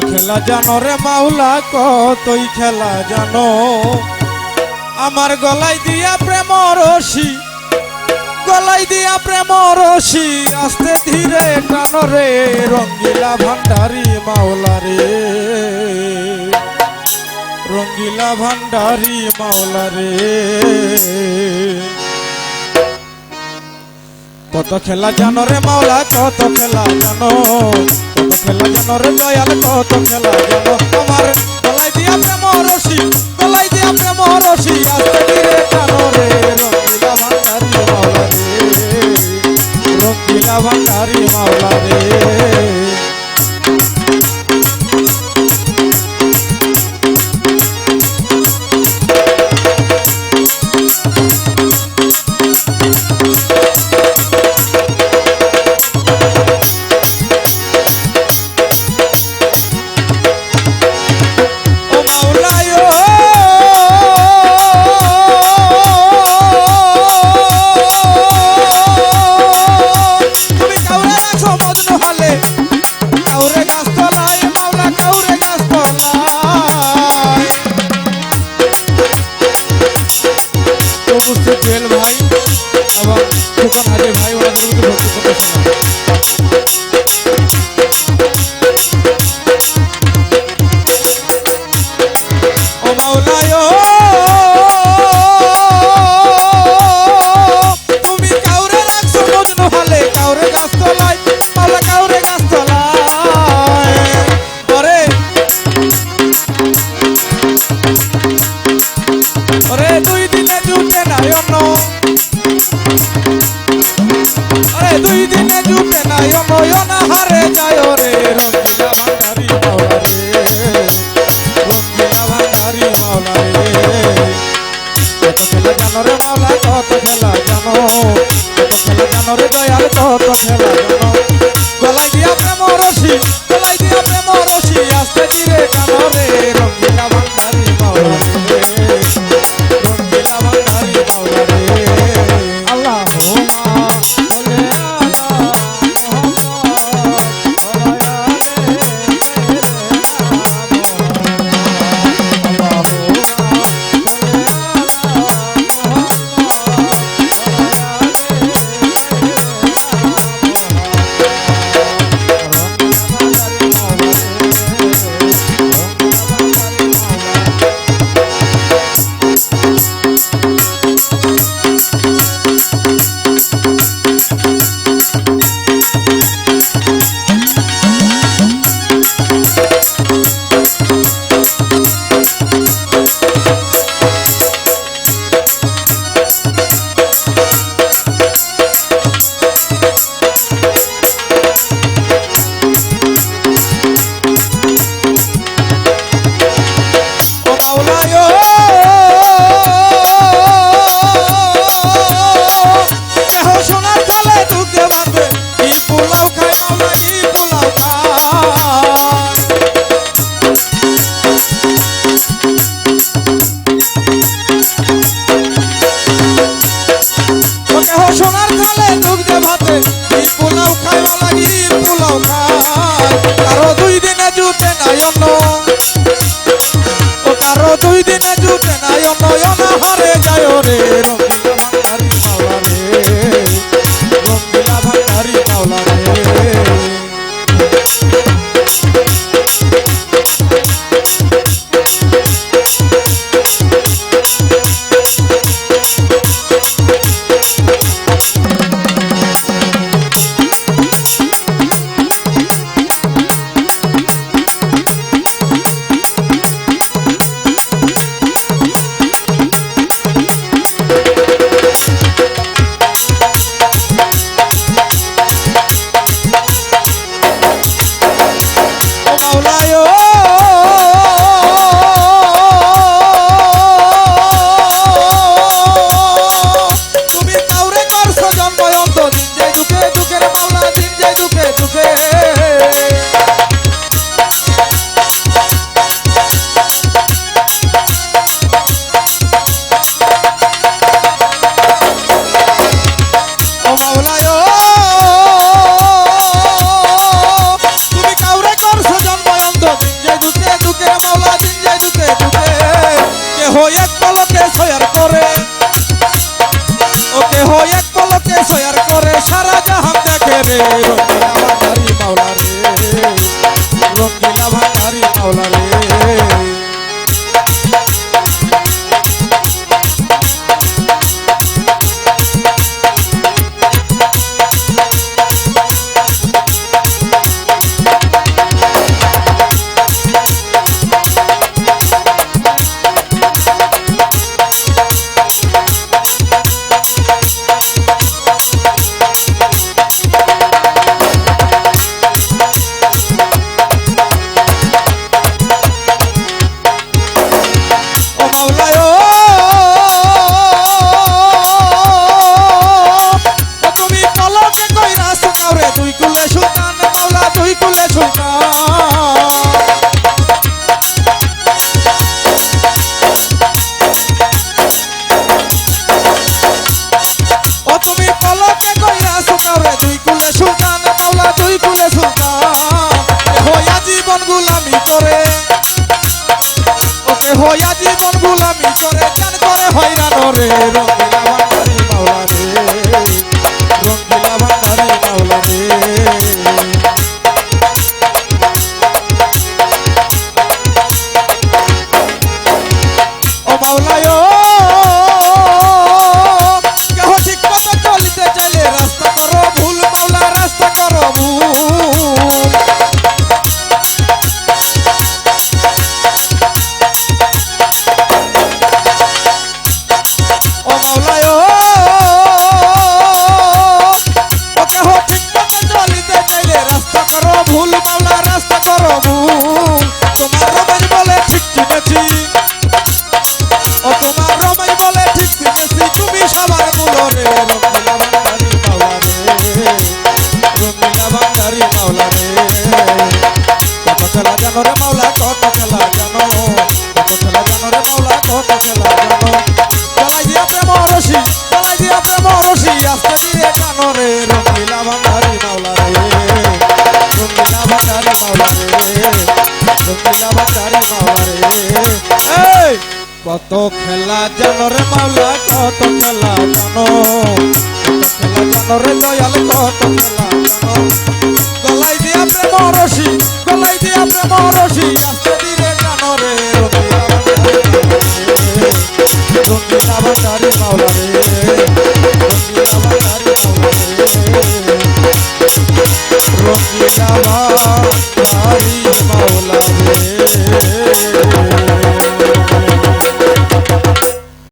খেলা জানো রে মাওলা কতই খেলা জানো? আমার গলায় দিয়া প্রেম রসি গলায় দিয়া প্রেম রসি আস্তে ধীরে টানো রে রঙ্গিলা ভান্ডারি মাওলা রে। রঙ্গিলা ভান্ডারি মাওলা রে। কত খেলা জানো রে মাওলা, কত খেলা জানো? জানোর দয়াল কত খেলা জানো কত খেলা গলাই দিয়া প্রেম রসি গলাই দিয়া প্রেম রসি আসতে ধীরে ও কারও দুই দিনে জুটে না অনয়ন হারে যায় রে। quiero মন গুলামি করে জান করে, হয়রান রে রঙিলা ভান্ডারি মাওলা রে রঙিলা ভান্ডারি মাওলা রে ও মাওলায় খেলা জানরে মাওলা কত খেলা জানো? খেলা জানরে দয়াল কত খেলা জানো? গলাই দিয়া প্রেম রসি, গলাই দিয়া প্রেম রসি, আস্তে ধীরে জানরে রঙ্গিলা ভান্ডারি মাওলা রে রঙ্গিলা ভান্ডারি মাওলা রে। রঙ্গিলা ভান্ডারি মাওলা রে।